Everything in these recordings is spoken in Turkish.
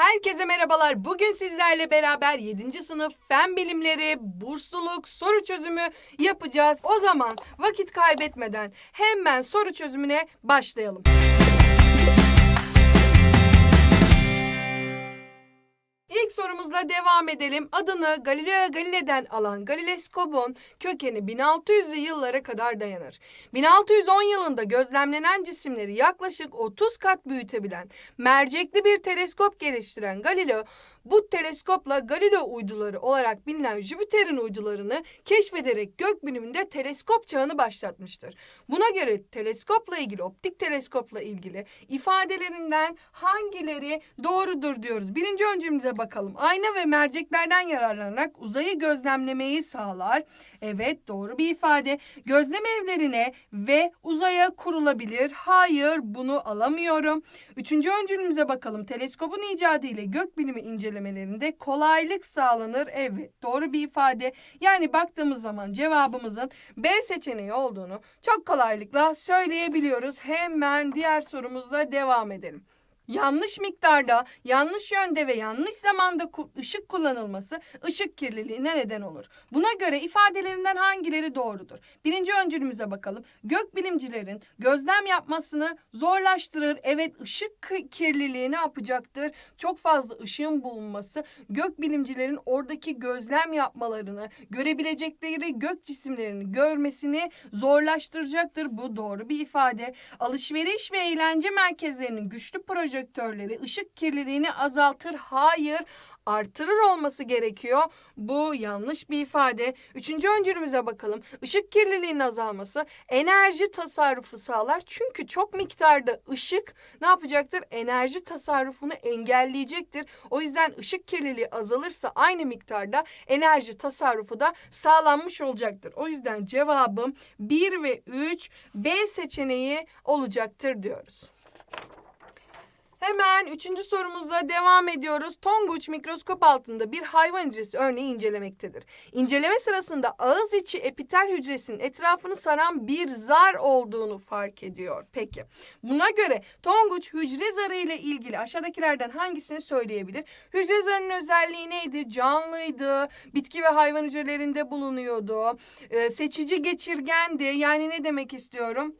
Herkese merhabalar. Bugün sizlerle beraber 7. sınıf fen bilimleri, bursluluk, soru çözümü yapacağız. O zaman vakit kaybetmeden hemen soru çözümüne başlayalım. İlk sorumuzla devam edelim. Adını Galileo Galilei'den alan Galileskop'un kökeni 1600'lü yıllara kadar dayanır. 1610 yılında gözlemlenen cisimleri yaklaşık 30 kat büyütebilen mercekli bir teleskop geliştiren Galileo bu teleskopla Galileo uyduları olarak bilinen Jüpiter'in uydularını keşfederek gökbiliminde teleskop çağını başlatmıştır. Buna göre teleskopla ilgili, optik teleskopla ilgili ifadelerinden hangileri doğrudur diyoruz. Birinci öncümüze bakalım. Ayna ve merceklerden yararlanarak uzayı gözlemlemeyi sağlar. Evet doğru bir ifade. Gözlem evlerine ve uzaya kurulabilir. Hayır bunu alamıyorum. Üçüncü öncülümüze bakalım. Teleskopun icadı ile gökbilimi incelemelerinde kolaylık sağlanır. Evet doğru bir ifade. Yani baktığımız zaman cevabımızın B seçeneği olduğunu çok kolaylıkla söyleyebiliyoruz. Hemen diğer sorumuzla devam edelim. Yanlış miktarda, yanlış yönde ve yanlış zamanda ışık kullanılması ışık kirliliğine neden olur. Buna göre ifadelerinden hangileri doğrudur? Birinci öncülümüze bakalım. Gökbilimcilerin gözlem yapmasını zorlaştırır. Evet ışık ki- kirliliği ne yapacaktır? Çok fazla ışığın bulunması gökbilimcilerin oradaki gözlem yapmalarını, görebilecekleri gök cisimlerini görmesini zorlaştıracaktır. Bu doğru bir ifade. Alışveriş ve eğlence merkezlerinin güçlü projektörleri ışık kirliliğini azaltır. Hayır, artırır olması gerekiyor. Bu yanlış bir ifade. Üçüncü öncülümüze bakalım. Işık kirliliğinin azalması enerji tasarrufu sağlar. Çünkü çok miktarda ışık ne yapacaktır? Enerji tasarrufunu engelleyecektir. O yüzden ışık kirliliği azalırsa aynı miktarda enerji tasarrufu da sağlanmış olacaktır. O yüzden cevabım 1 ve 3 B seçeneği olacaktır diyoruz. Hemen üçüncü sorumuzla devam ediyoruz. Tonguç mikroskop altında bir hayvan hücresi örneği incelemektedir. İnceleme sırasında ağız içi epitel hücresinin etrafını saran bir zar olduğunu fark ediyor. Peki buna göre Tonguç hücre zarı ile ilgili aşağıdakilerden hangisini söyleyebilir? Hücre zarının özelliği neydi? Canlıydı, bitki ve hayvan hücrelerinde bulunuyordu, Ee, seçici geçirgendi. Yani ne demek istiyorum?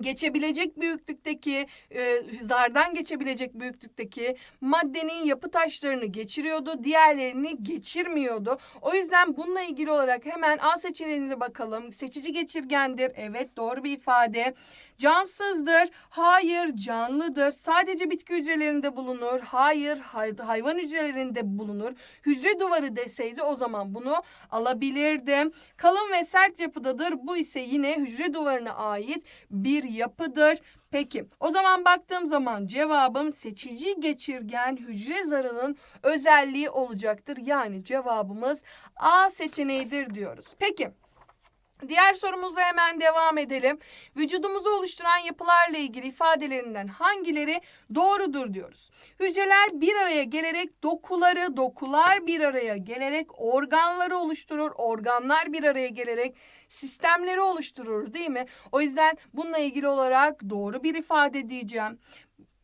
Geçebilecek büyüklükteki e, zardan geçebilecek büyüklükteki maddenin yapı taşlarını geçiriyordu. Diğerlerini geçirmiyordu. O yüzden bununla ilgili olarak hemen A seçeneğinize bakalım. Seçici geçirgendir. Evet doğru bir ifade. Cansızdır. Hayır canlıdır. Sadece bitki hücrelerinde bulunur. Hayır hay- hayvan hücrelerinde bulunur. Hücre duvarı deseydi o zaman bunu alabilirdim. Kalın ve sert yapıdadır. Bu ise yine hücre duvarına ait bir yapıdır. Peki o zaman baktığım zaman cevabım seçici geçirgen hücre zarının özelliği olacaktır. Yani cevabımız A seçeneğidir diyoruz. Peki Diğer sorumuzla hemen devam edelim. Vücudumuzu oluşturan yapılarla ilgili ifadelerinden hangileri doğrudur diyoruz. Hücreler bir araya gelerek dokuları, dokular bir araya gelerek organları oluşturur. Organlar bir araya gelerek sistemleri oluşturur değil mi? O yüzden bununla ilgili olarak doğru bir ifade diyeceğim.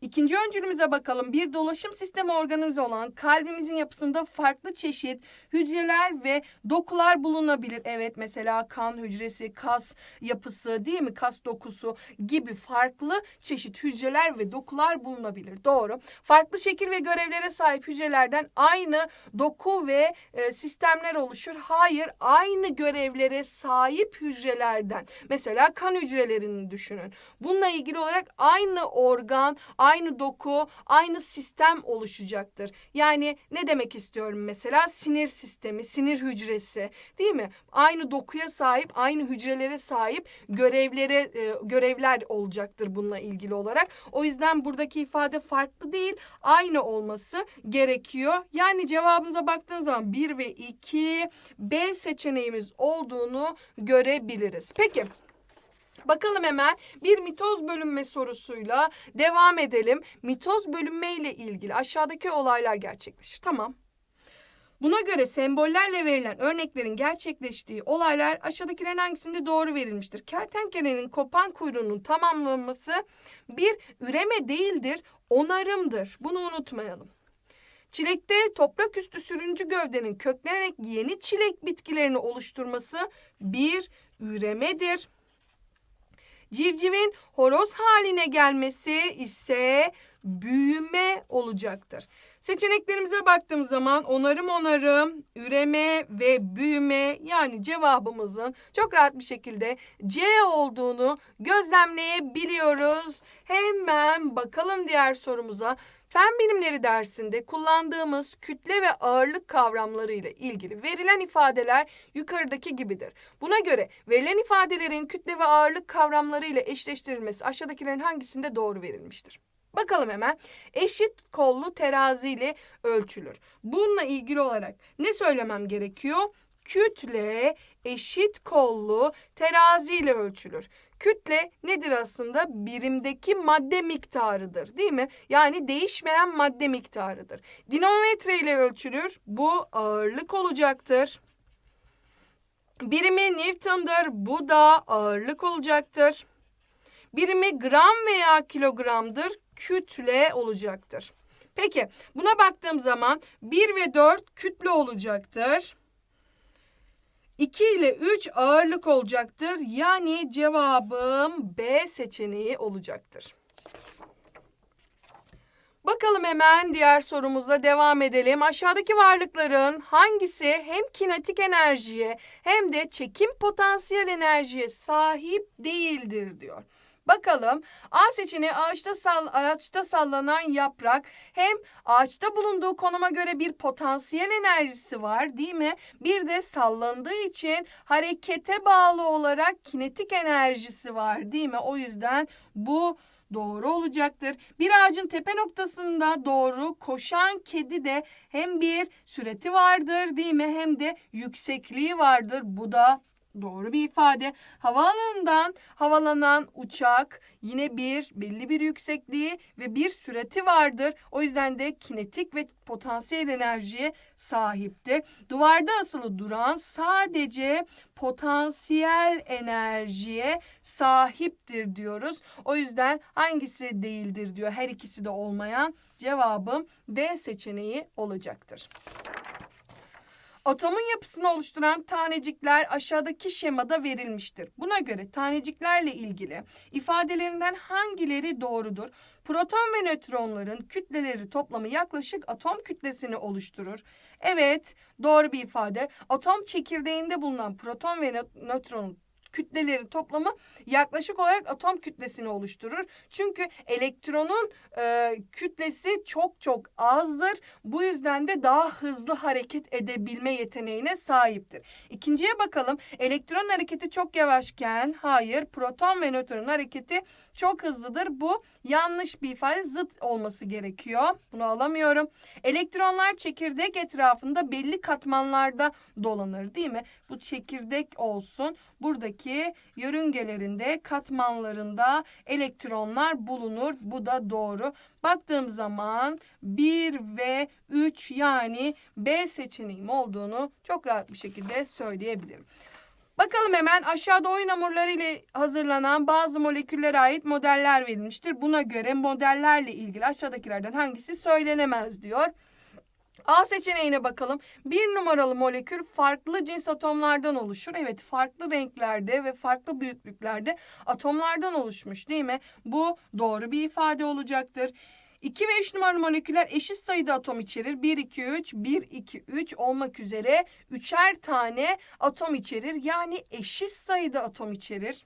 İkinci öncülümüze bakalım. Bir dolaşım sistemi organize olan kalbimizin yapısında farklı çeşit hücreler ve dokular bulunabilir. Evet mesela kan hücresi, kas yapısı değil mi? Kas dokusu gibi farklı çeşit hücreler ve dokular bulunabilir. Doğru. Farklı şekil ve görevlere sahip hücrelerden aynı doku ve e, sistemler oluşur. Hayır, aynı görevlere sahip hücrelerden. Mesela kan hücrelerini düşünün. Bununla ilgili olarak aynı organ, aynı doku, aynı sistem oluşacaktır. Yani ne demek istiyorum mesela? Sinir sistemi, sinir hücresi değil mi? Aynı dokuya sahip, aynı hücrelere sahip görevlere e, görevler olacaktır bununla ilgili olarak. O yüzden buradaki ifade farklı değil, aynı olması gerekiyor. Yani cevabımıza baktığınız zaman 1 ve 2 B seçeneğimiz olduğunu görebiliriz. Peki Bakalım hemen bir mitoz bölünme sorusuyla devam edelim. Mitoz bölünme ile ilgili aşağıdaki olaylar gerçekleşir. Tamam. Buna göre sembollerle verilen örneklerin gerçekleştiği olaylar aşağıdakilerin hangisinde doğru verilmiştir? Kertenkelenin kopan kuyruğunun tamamlanması bir üreme değildir, onarımdır. Bunu unutmayalım. Çilekte toprak üstü sürüncü gövdenin köklenerek yeni çilek bitkilerini oluşturması bir üremedir. Civcivin horoz haline gelmesi ise büyüme olacaktır. Seçeneklerimize baktığımız zaman onarım onarım, üreme ve büyüme yani cevabımızın çok rahat bir şekilde C olduğunu gözlemleyebiliyoruz. Hemen bakalım diğer sorumuza. Fen bilimleri dersinde kullandığımız kütle ve ağırlık kavramları ile ilgili verilen ifadeler yukarıdaki gibidir. Buna göre verilen ifadelerin kütle ve ağırlık kavramları ile eşleştirilmesi aşağıdakilerin hangisinde doğru verilmiştir? Bakalım hemen eşit kollu terazi ile ölçülür. Bununla ilgili olarak ne söylemem gerekiyor? Kütle eşit kollu terazi ile ölçülür. Kütle nedir aslında? Birimdeki madde miktarıdır değil mi? Yani değişmeyen madde miktarıdır. Dinamometre ile ölçülür. Bu ağırlık olacaktır. Birimi Newton'dır. Bu da ağırlık olacaktır. Birimi gram veya kilogramdır. Kütle olacaktır. Peki buna baktığım zaman 1 ve 4 kütle olacaktır. 2 ile 3 ağırlık olacaktır. Yani cevabım B seçeneği olacaktır. Bakalım hemen diğer sorumuzla devam edelim. Aşağıdaki varlıkların hangisi hem kinetik enerjiye hem de çekim potansiyel enerjiye sahip değildir diyor. Bakalım A seçeneği ağaçta, sall ağaçta sallanan yaprak hem ağaçta bulunduğu konuma göre bir potansiyel enerjisi var değil mi? Bir de sallandığı için harekete bağlı olarak kinetik enerjisi var değil mi? O yüzden bu doğru olacaktır. Bir ağacın tepe noktasında doğru koşan kedi de hem bir süreti vardır değil mi? Hem de yüksekliği vardır. Bu da Doğru bir ifade. Havaalanından havalanan uçak yine bir belli bir yüksekliği ve bir süreti vardır. O yüzden de kinetik ve potansiyel enerjiye sahiptir. Duvarda asılı duran sadece potansiyel enerjiye sahiptir diyoruz. O yüzden hangisi değildir diyor. Her ikisi de olmayan cevabım D seçeneği olacaktır. Atomun yapısını oluşturan tanecikler aşağıdaki şemada verilmiştir. Buna göre taneciklerle ilgili ifadelerinden hangileri doğrudur? Proton ve nötronların kütleleri toplamı yaklaşık atom kütlesini oluşturur. Evet, doğru bir ifade. Atom çekirdeğinde bulunan proton ve nötronun kütlelerin toplamı yaklaşık olarak atom kütlesini oluşturur. Çünkü elektronun e, kütlesi çok çok azdır. Bu yüzden de daha hızlı hareket edebilme yeteneğine sahiptir. İkinciye bakalım. Elektron hareketi çok yavaşken hayır proton ve nötron hareketi çok hızlıdır. Bu yanlış bir ifade zıt olması gerekiyor. Bunu alamıyorum. Elektronlar çekirdek etrafında belli katmanlarda dolanır değil mi? Bu çekirdek olsun. Buradaki yörüngelerinde katmanlarında elektronlar bulunur. Bu da doğru. Baktığım zaman 1 ve 3 yani B seçeneğim olduğunu çok rahat bir şekilde söyleyebilirim. Bakalım hemen aşağıda oyun hamurları ile hazırlanan bazı moleküllere ait modeller verilmiştir. Buna göre modellerle ilgili aşağıdakilerden hangisi söylenemez diyor. A seçeneğine bakalım. Bir numaralı molekül farklı cins atomlardan oluşur. Evet farklı renklerde ve farklı büyüklüklerde atomlardan oluşmuş değil mi? Bu doğru bir ifade olacaktır. 2 ve 3 numaralı moleküller eşit sayıda atom içerir. 1, 2, 3, 1, 2, 3 olmak üzere üçer tane atom içerir. Yani eşit sayıda atom içerir.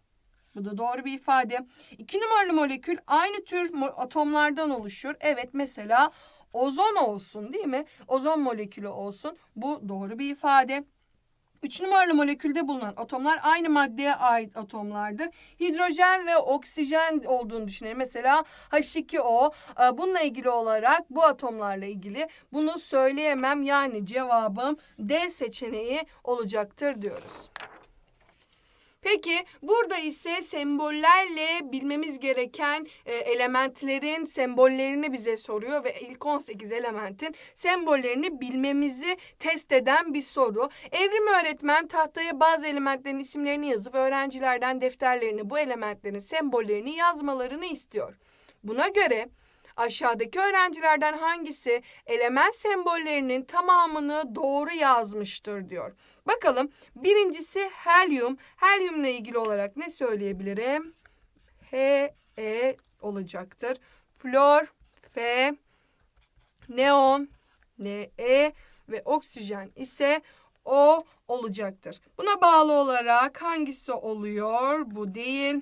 Bu da doğru bir ifade. 2 numaralı molekül aynı tür atomlardan oluşur. Evet mesela ozon olsun değil mi? Ozon molekülü olsun. Bu doğru bir ifade. Üç numaralı molekülde bulunan atomlar aynı maddeye ait atomlardır. Hidrojen ve oksijen olduğunu düşünelim. Mesela H2O e, bununla ilgili olarak bu atomlarla ilgili bunu söyleyemem. Yani cevabım D seçeneği olacaktır diyoruz. Peki burada ise sembollerle bilmemiz gereken e, elementlerin sembollerini bize soruyor ve ilk 18 elementin sembollerini bilmemizi test eden bir soru. Evrim öğretmen tahtaya bazı elementlerin isimlerini yazıp öğrencilerden defterlerini bu elementlerin sembollerini yazmalarını istiyor. Buna göre Aşağıdaki öğrencilerden hangisi element sembollerinin tamamını doğru yazmıştır diyor. Bakalım birincisi helyum. Helyumla ilgili olarak ne söyleyebilirim? H, E olacaktır. Flor, F, neon, N, E ve oksijen ise O olacaktır. Buna bağlı olarak hangisi oluyor? Bu değil.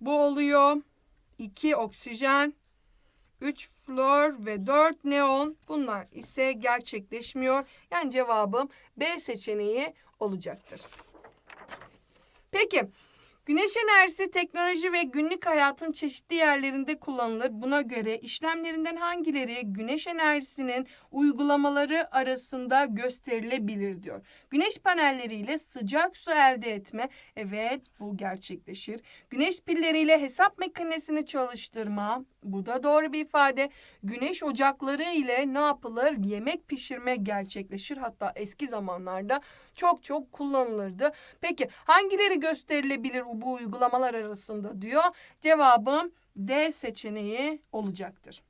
Bu oluyor. 2 oksijen, 3 flor ve 4 neon. Bunlar ise gerçekleşmiyor. Yani cevabım B seçeneği olacaktır. Peki Güneş enerjisi teknoloji ve günlük hayatın çeşitli yerlerinde kullanılır. Buna göre işlemlerinden hangileri güneş enerjisinin uygulamaları arasında gösterilebilir diyor. Güneş panelleriyle sıcak su elde etme. Evet bu gerçekleşir. Güneş pilleriyle hesap makinesini çalıştırma. Bu da doğru bir ifade. Güneş ocakları ile ne yapılır? Yemek pişirme gerçekleşir. Hatta eski zamanlarda çok çok kullanılırdı. Peki hangileri gösterilebilir bu uygulamalar arasında diyor. Cevabım D seçeneği olacaktır.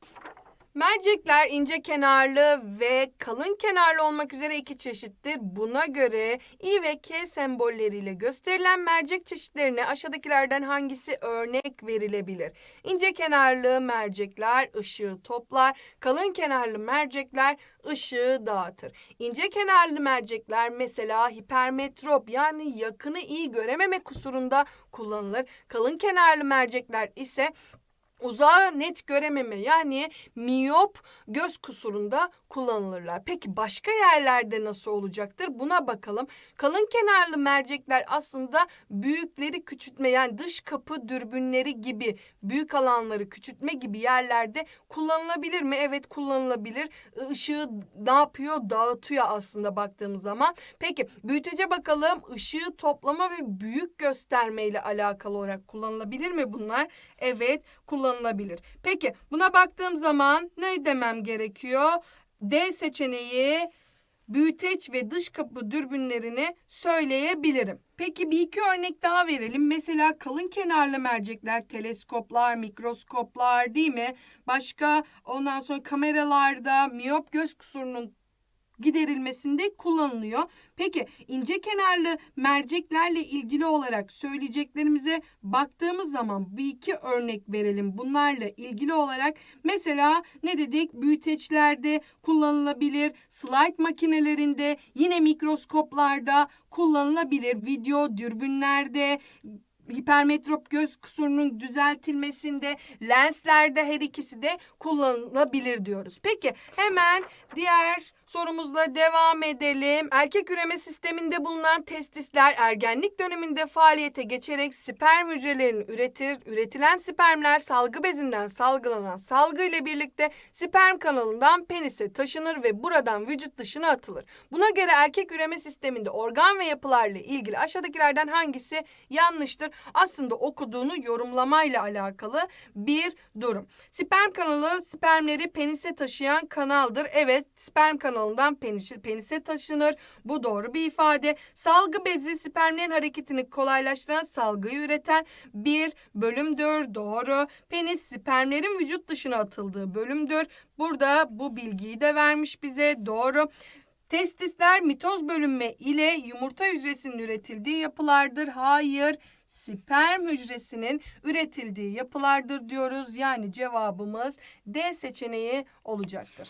Mercekler ince kenarlı ve kalın kenarlı olmak üzere iki çeşittir. Buna göre I ve K sembolleriyle gösterilen mercek çeşitlerine aşağıdakilerden hangisi örnek verilebilir? İnce kenarlı mercekler ışığı toplar, kalın kenarlı mercekler ışığı dağıtır. İnce kenarlı mercekler mesela hipermetrop yani yakını iyi görememe kusurunda kullanılır. Kalın kenarlı mercekler ise uzağı net görememe yani miyop göz kusurunda kullanılırlar. Peki başka yerlerde nasıl olacaktır? Buna bakalım. Kalın kenarlı mercekler aslında büyükleri küçültme yani dış kapı dürbünleri gibi büyük alanları küçültme gibi yerlerde kullanılabilir mi? Evet kullanılabilir. Işığı ne yapıyor? Dağıtıyor aslında baktığımız zaman. Peki büyütece bakalım. Işığı toplama ve büyük gösterme ile alakalı olarak kullanılabilir mi bunlar? Evet kullanılabilir. Peki buna baktığım zaman ne demem gerekiyor? D seçeneği büyüteç ve dış kapı dürbünlerini söyleyebilirim. Peki bir iki örnek daha verelim. Mesela kalın kenarlı mercekler, teleskoplar, mikroskoplar değil mi? Başka ondan sonra kameralarda miyop göz kusurunun giderilmesinde kullanılıyor. Peki ince kenarlı merceklerle ilgili olarak söyleyeceklerimize baktığımız zaman bir iki örnek verelim. Bunlarla ilgili olarak mesela ne dedik? Büyüteçlerde kullanılabilir, slide makinelerinde, yine mikroskoplarda kullanılabilir. Video dürbünlerde, hipermetrop göz kusurunun düzeltilmesinde lenslerde her ikisi de kullanılabilir diyoruz. Peki hemen diğer sorumuzla devam edelim. Erkek üreme sisteminde bulunan testisler ergenlik döneminde faaliyete geçerek sperm hücrelerini üretir. Üretilen spermler salgı bezinden salgılanan salgı ile birlikte sperm kanalından penise taşınır ve buradan vücut dışına atılır. Buna göre erkek üreme sisteminde organ ve yapılarla ilgili aşağıdakilerden hangisi yanlıştır? Aslında okuduğunu yorumlamayla alakalı bir durum. Sperm kanalı spermleri penise taşıyan kanaldır. Evet sperm kanalından penise, penise taşınır. Bu doğru bir ifade. Salgı bezi spermlerin hareketini kolaylaştıran salgıyı üreten bir bölümdür. Doğru. Penis spermlerin vücut dışına atıldığı bölümdür. Burada bu bilgiyi de vermiş bize. Doğru. Testisler mitoz bölünme ile yumurta hücresinin üretildiği yapılardır. Hayır sperm hücresinin üretildiği yapılardır diyoruz. Yani cevabımız D seçeneği olacaktır.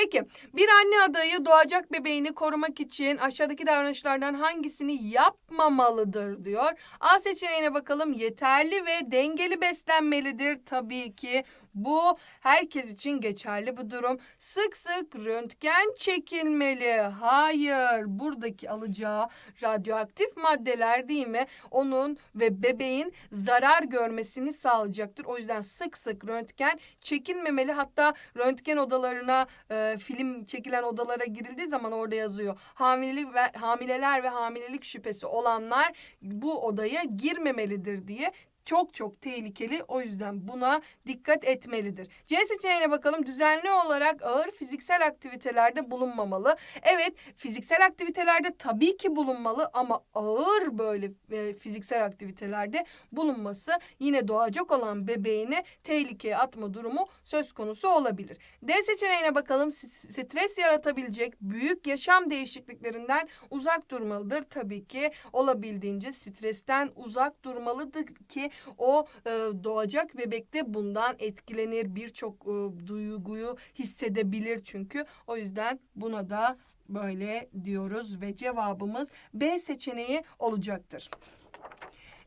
Peki bir anne adayı doğacak bebeğini korumak için aşağıdaki davranışlardan hangisini yapmamalıdır diyor. A seçeneğine bakalım yeterli ve dengeli beslenmelidir. Tabii ki bu herkes için geçerli bu durum. Sık sık röntgen çekilmeli. Hayır, buradaki alacağı radyoaktif maddeler değil mi? Onun ve bebeğin zarar görmesini sağlayacaktır. O yüzden sık sık röntgen çekilmemeli. Hatta röntgen odalarına e, film çekilen odalara girildiği zaman orada yazıyor. Hamilelik ve hamileler ve hamilelik şüphesi olanlar bu odaya girmemelidir diye çok çok tehlikeli. O yüzden buna dikkat etmelidir. C seçeneğine bakalım. Düzenli olarak ağır fiziksel aktivitelerde bulunmamalı. Evet, fiziksel aktivitelerde tabii ki bulunmalı ama ağır böyle e, fiziksel aktivitelerde bulunması yine doğacak olan bebeğini tehlikeye atma durumu söz konusu olabilir. D seçeneğine bakalım. Stres yaratabilecek büyük yaşam değişikliklerinden uzak durmalıdır. Tabii ki olabildiğince stresten uzak durmalıdır ki o e, doğacak bebekte bundan etkilenir. Birçok e, duyguyu hissedebilir çünkü. O yüzden buna da böyle diyoruz ve cevabımız B seçeneği olacaktır.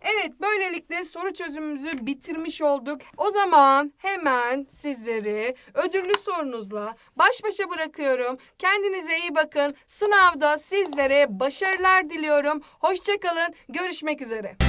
Evet böylelikle soru çözümümüzü bitirmiş olduk. O zaman hemen sizleri ödüllü sorunuzla baş başa bırakıyorum. Kendinize iyi bakın. Sınavda sizlere başarılar diliyorum. Hoşçakalın. Görüşmek üzere.